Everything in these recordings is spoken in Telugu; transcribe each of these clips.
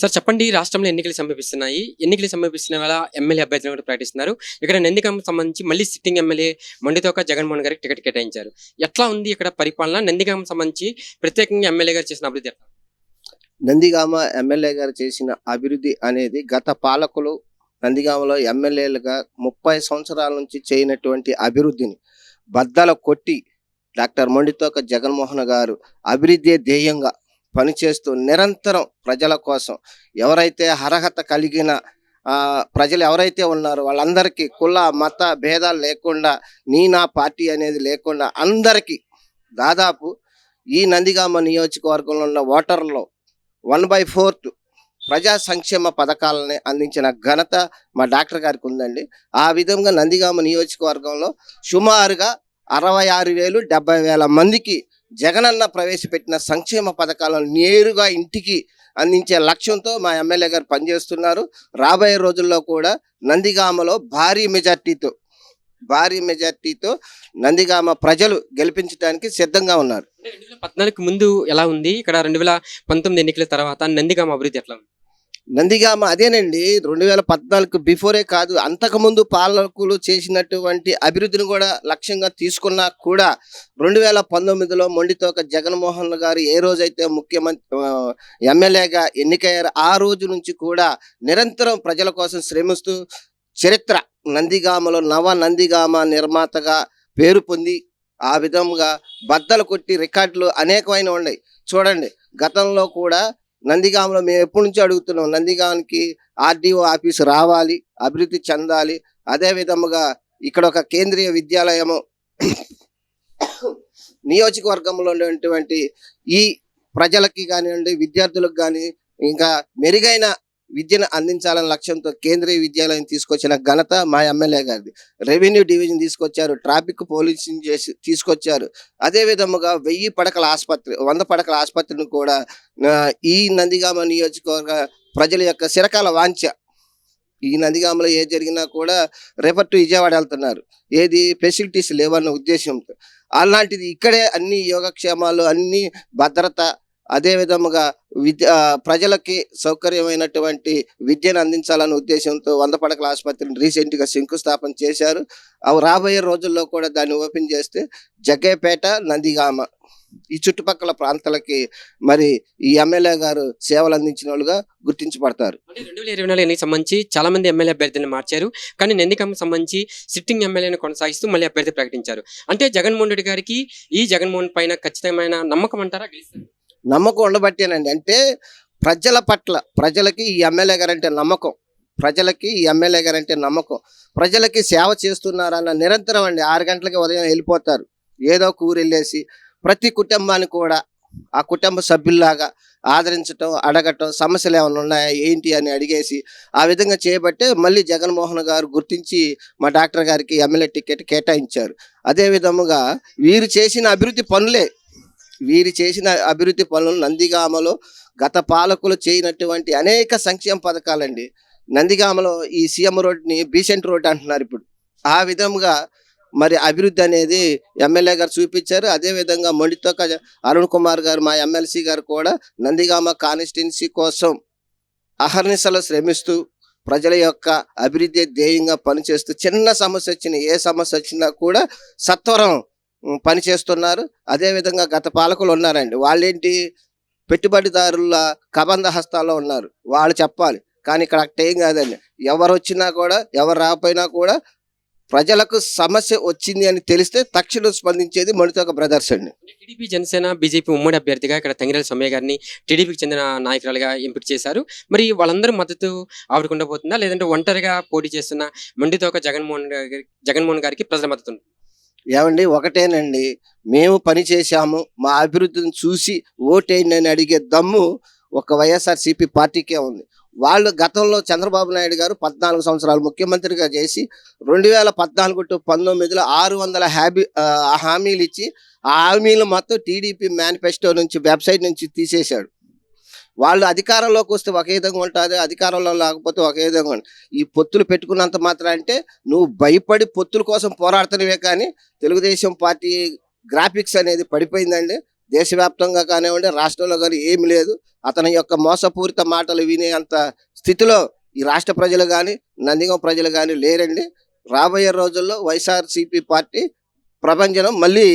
సార్ చెప్పండి రాష్ట్రంలో ఎన్నికలు సమీపిస్తున్నాయి ఎన్నికలు సమీపిస్తున్న వేళ ఎమ్మెల్యే అభ్యర్థులను కూడా ప్రకటిస్తున్నారు. ఇక్కడ నందిగామ సంబంధించి మళ్ళీ సిట్టింగ్ ఎమ్మెల్యే మండితోక జగన్మోహన్ గారికి టికెట్ కేటాయించారు. ఎట్లా ఉంది ఇక్కడ పరిపాలన? నందిగామ సంబంధించి ప్రత్యేకంగా ఎమ్మెల్యే గారు చేసిన అభివృద్ధి ఎట్లా? నందిగామ ఎమ్మెల్యే గారు చేసిన అభివృద్ధి అనేది గత పాలకులు నందిగామలో ఎమ్మెల్యేలుగా ముప్పై సంవత్సరాల నుంచి చేయనటువంటి అభివృద్ధిని బద్దల కొట్టి డాక్టర్ మొండితోక జగన్మోహన్ గారు అభివృద్ధి ధ్యేయంగా పనిచేస్తూ నిరంతరం ప్రజల కోసం ఎవరైతే అర్హత కలిగిన ప్రజలు ఎవరైతే ఉన్నారో వాళ్ళందరికీ కుల మత భేదాలు లేకుండా నీ నా పార్టీ అనేది లేకుండా అందరికీ దాదాపు ఈ నందిగామ నియోజకవర్గంలో ఉన్న ఓటర్లో వన్ బై ఫోర్త్ ప్రజా సంక్షేమ పథకాలని అందించిన ఘనత మా డాక్టర్ గారికి ఉందండి. ఆ విధంగా నందిగామ నియోజకవర్గంలో సుమారుగా అరవై ఆరు వేలు డెబ్బై వేల మందికి జగనన్న ప్రవేశపెట్టిన సంక్షేమ పథకాలను నేరుగా ఇంటికి అందించే లక్ష్యంతో మా ఎమ్మెల్యే గారు పనిచేస్తున్నారు. రాబోయే రోజుల్లో కూడా నందిగామలో భారీ మెజార్టీతో భారీ మెజార్టీతో నందిగామ ప్రజలు గెలిపించడానికి సిద్ధంగా ఉన్నారు. రెండు వేల పద్నాలుగు ముందు ఎలా ఉంది? ఇక్కడ రెండు వేల పంతొమ్మిది ఎన్నికల తర్వాత నందిగామ అభివృద్ధి ఎట్లా ఉంది? నందిగామ అదేనండి. రెండు వేల పద్నాలుగు బిఫోరే కాదు. అంతకుముందు పాలకులు చేసినటువంటి అభివృద్ధిని కూడా లక్ష్యంగా తీసుకున్నా కూడా రెండు వేల పంతొమ్మిదిలో మొండితోక జగన్మోహన్ గారు ఏ రోజైతే ముఖ్యమంత్రి ఎమ్మెల్యేగా ఎన్నికయ్యారు ఆ రోజు నుంచి కూడా నిరంతరం ప్రజల కోసం శ్రమిస్తూ చరిత్ర నందిగామలో నవ నందిగామ నిర్మాతగా పేరు పొంది ఆ విధంగా బద్దలు కొట్టి రికార్డులు అనేకమైన ఉన్నాయి. చూడండి గతంలో కూడా నందిగాంలో మేము ఎప్పటి నుంచో అడుగుతున్నాం నందిగాంకి ఆర్డీఓ ఆఫీస్ రావాలి అభివృద్ధి చెందాలి. అదే విధముగా ఇక్కడ ఒక కేంద్రీయ విద్యాలయము నియోజకవర్గంలో ఉన్నటువంటి ఈ ప్రజలకి కానివ్వండి విద్యార్థులకు కానీ ఇంకా మెరుగైన విద్యను అందించాలనే లక్ష్యంతో కేంద్రీయ విద్యాలయం తీసుకొచ్చిన ఘనత మా ఎమ్మెల్యే గారిది. రెవెన్యూ డివిజన్ తీసుకొచ్చారు ట్రాఫిక్ పోలీసింగ్ చేసి తీసుకొచ్చారు. అదే విధముగా వెయ్యి పడకల ఆసుపత్రి వంద పడకల ఆసుపత్రిని కూడా ఈ నందిగామ నియోజకవర్గ ప్రజల యొక్క శిరకాల వాంఛ. ఈ నందిగామలో ఏ జరిగినా కూడా రేపటి విజయవాడ వెళ్తున్నారు. ఏది? ఫెసిలిటీస్ లేవన్న ఉద్దేశంతో. అలాంటిది ఇక్కడే అన్ని యోగక్షేమాలు అన్ని భద్రత అదే విధముగా విద్య ప్రజలకి సౌకర్యమైనటువంటి విద్యను అందించాలనే ఉద్దేశంతో వంద పడకల ఆసుపత్రిని రీసెంట్గా శంకుస్థాపన చేశారు. అవి రాబోయే రోజుల్లో కూడా దాన్ని ఓపెన్ చేస్తే జగ్గేపేట నందిగామ ఈ చుట్టుపక్కల ప్రాంతాలకి మరి ఈ ఎమ్మెల్యే గారు సేవలు అందించిన వాళ్ళుగా గుర్తించబడతారు. రెండు వేల ఇరవై నాలుగు సంబంధించి చాలా మంది ఎమ్మెల్యే అభ్యర్థులను మార్చారు. కానీ నందికమ్మ సంబంధించి సిట్టింగ్ ఎమ్మెల్యేను కొనసాగిస్తూ మళ్ళీ అభ్యర్థి ప్రకటించారు. అంటే జగన్మోహన్ రెడ్డి గారికి ఈ జగన్మోహన్ పైన ఖచ్చితమైన నమ్మకం అంటారా? గెలుస్తారు నమ్మకం ఉండబట్టేనండి. అంటే ప్రజల పట్ల ప్రజలకి ఈ ఎమ్మెల్యే గారంటే నమ్మకం. ప్రజలకి ఈ ఎమ్మెల్యే గారంటే నమ్మకం. ప్రజలకి సేవ చేస్తున్నారన్న నిరంతరం అండి. ఆరు గంటలకి ఉదయం వెళ్ళిపోతారు. ఏదో ఒక ఊరు వెళ్ళేసి ప్రతి కుటుంబాన్ని కూడా ఆ కుటుంబ సభ్యుల్లాగా ఆదరించటం అడగటం సమస్యలు ఏమైనా ఉన్నాయా ఏంటి అని అడిగేసి ఆ విధంగా చేయబట్టే మళ్ళీ జగన్మోహన్ గారు గుర్తించి మా డాక్టర్ గారికి ఎమ్మెల్యే టికెట్ కేటాయించారు. అదే విధముగా వీరు చేసిన అభివృద్ధి పనులే వీరు చేసిన అభివృద్ధి పనులు నందిగామలో గత పాలకులు చేయనటువంటి అనేక సంక్షేమ పథకాలండి. నందిగామలో ఈ సీఎం రోడ్ని బీసెంట్ రోడ్ అంటున్నారు ఇప్పుడు. ఆ విధంగా మరి అభివృద్ధి అనేది ఎమ్మెల్యే గారు చూపించారు. అదే విధంగా మొండితోక అరుణ్ కుమార్ గారు మా ఎమ్మెల్సీ గారు కూడా నందిగామ కాన్స్టిట్యున్సీ కోసం అహర్నిశలు శ్రమిస్తూ ప్రజల యొక్క అభివృద్ధి ధ్యేయంగా పనిచేస్తూ చిన్న సమస్య వచ్చిన ఏ సమస్య వచ్చినా కూడా సత్వరం పని చేస్తున్నారు. అదే విధంగా గత పాలకులు ఉన్నారండి. వాళ్ళేంటి? పెట్టుబడిదారుల కబంధ హస్తాల్లో ఉన్నారు. వాళ్ళు చెప్పాలి. కానీ ఇక్కడ అట్ట ఏం కాదండి. ఎవరు వచ్చినా కూడా ఎవరు రాకపోయినా కూడా ప్రజలకు సమస్య వచ్చింది అని తెలిస్తే తక్షణం స్పందించేది మణితోక బ్రదర్స్ అండి. టీడీపీ జనసేన బీజేపీ ఉమ్మడి అభ్యర్థిగా ఇక్కడ తంగిరాల సౌమ్య గారిని టీడీపీకి చెందిన నాయకురాలుగా ఎంపిక చేశారు. మరి వాళ్ళందరూ మద్దతు ఆవిడకు ఉండబోతుందా లేదంటే ఒంటరిగా పోటీ చేస్తున్న మండితోక జగన్మోహన్ గారి జగన్మోహన్ గారికి ప్రజల మద్దతు ఏమండి? ఒకటేనండి. మేము పని చేశాము. మా అభివృద్ధిని చూసి ఓటేయండి అని అడిగే దమ్ము ఒక వైఎస్ఆర్సీపీ పార్టీకే ఉంది. వాళ్ళు గతంలో చంద్రబాబు నాయుడు గారు పద్నాలుగు సంవత్సరాలు ముఖ్యమంత్రిగా చేసి రెండు వేల పద్నాలుగు టు పంతొమ్మిదిలో ఆరు వందల హ్యాబీ ఆ, హామీలు ఇచ్చి ఆ హామీలు మొత్తం టీడీపీ మేనిఫెస్టో నుంచి వెబ్సైట్ నుంచి తీసేశాడు. వాళ్ళు అధికారంలోకి వస్తే ఒకే విధంగా ఉంటుంది అధికారంలో లేకపోతే ఒకే విధంగా ఈ పొత్తులు పెట్టుకున్నంత మాత్రం అంటే నువ్వు భయపడి పొత్తుల కోసం పోరాడుతున్నవే కానీ తెలుగుదేశం పార్టీ గ్రాఫిక్స్ అనేది పడిపోయిందండి. దేశవ్యాప్తంగా కానివ్వండి రాష్ట్రంలో కానీ ఏమి లేదు. అతని యొక్క మోసపూరిత మాటలు వినే అంత స్థితిలో ఈ రాష్ట్ర ప్రజలు కానీ నందిగం ప్రజలు కానీ లేరండి. రాబోయే రోజుల్లో వైఎస్ఆర్సీపీ పార్టీ ప్రపంచం మళ్ళీ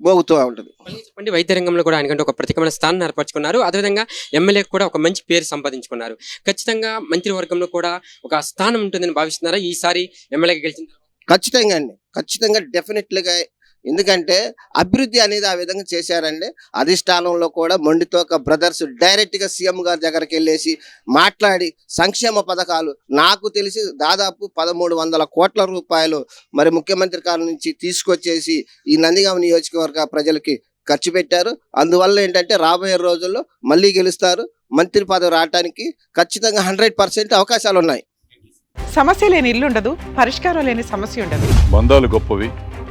మోగుతూ ఉంటుంది. చెప్పండి వైద్య రంగంలో కూడా ఆయనకంటే ఒక ప్రత్యేకమైన స్థానం ఏర్పరచుకున్నారు. అదేవిధంగా ఎమ్మెల్యే కూడా ఒక మంచి పేరు సంపాదించుకున్నారు. ఖచ్చితంగా మంత్రివర్గంలో కూడా ఒక స్థానం ఉంటుందని భావిస్తున్నారా? ఈసారి ఎమ్మెల్యేగా గెలిచిన? ఖచ్చితంగా అండి. ఖచ్చితంగా డెఫినెట్లుగా ఎందుకంటే అభివృద్ధి అనేది ఆ విధంగా చేశారండి. అధిష్టానంలో కూడా మొండితోక బ్రదర్స్ డైరెక్ట్గా సీఎం గారి దగ్గరికి వెళ్ళేసి మాట్లాడి సంక్షేమ పథకాలు నాకు తెలిసి దాదాపు పదమూడు వందల కోట్ల రూపాయలు మరి ముఖ్యమంత్రి గారి నుంచి తీసుకొచ్చేసి ఈ నందిగామ నియోజకవర్గ ప్రజలకి ఖర్చు పెట్టారు. అందువల్ల ఏంటంటే రాబోయే రోజుల్లో మళ్ళీ గెలుస్తారు. మంత్రి పదవి రావడానికి ఖచ్చితంగా హండ్రెడ్ పర్సెంట్ అవకాశాలు ఉన్నాయి సమస్య లేని ఇల్లు ఉండదు పరిష్కారం లేని సమస్య ఉండదు. బంధాలు గొప్పవి.